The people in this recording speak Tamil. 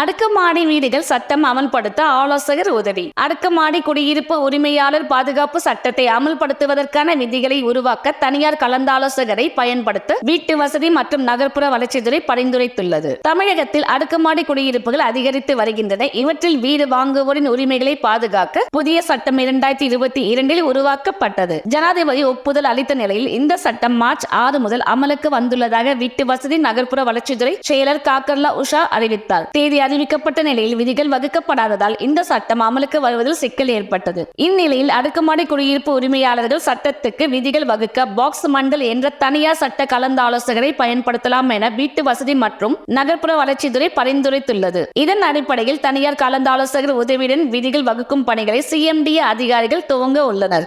அடுக்குமாடி வீடுகள் சட்டம் அமல்படுத்த ஆலோசகர் உதவி. அடுக்குமாடி குடியிருப்பு உரிமையாளர் பாதுகாப்பு சட்டத்தை அமல்படுத்துவதற்கான விதிகளை உருவாக்க தனியார் கலந்தாலோசகரை பயன்படுத்த வீட்டு வசதி மற்றும் நகர்ப்புற வளர்ச்சித்துறை பரிந்துரைத்துள்ளது. தமிழகத்தில் அடுக்குமாடி குடியிருப்புகள் அதிகரித்து வருகின்றன. இவற்றில் வீடு வாங்குவோரின் உரிமைகளை பாதுகாக்க புதிய சட்டம் இரண்டாயிரத்தி இருபத்தி இரண்டில் உருவாக்கப்பட்டது. ஜனாதிபதி ஒப்புதல் அளித்த நிலையில் இந்த சட்டம் மார்ச் ஆறு முதல் அமலுக்கு வந்துள்ளதாக வீட்டு வசதி நகர்ப்புற வளர்ச்சித்துறை செயலர் காக்கர்லா உஷா அறிவித்தார். தேதி அறிவிக்கப்பட்ட நிலையில் விதிகள் வகுக்கப்படாததால் இந்த சட்டம் அமலுக்கு வருவதில் சிக்கல் ஏற்பட்டது. இந்நிலையில் அடுக்குமாடி குடியிருப்பு உரிமையாளர்கள் சட்டத்துக்கு விதிகள் வகுக்க பாக்ஸ் மண்டல் என்ற தனியார் சட்ட கலந்தாலோசகரை பயன்படுத்தலாம் என வீட்டு வசதி மற்றும் நகர்ப்புற வளர்ச்சித்துறை பரிந்துரைத்துள்ளது. இதன் அடிப்படையில் தனியார் கலந்தாலோசகர் உதவியுடன் விதிகள் வகுக்கும் பணிகளை சிஎம்டி அதிகாரிகள் துவங்க உள்ளனர்.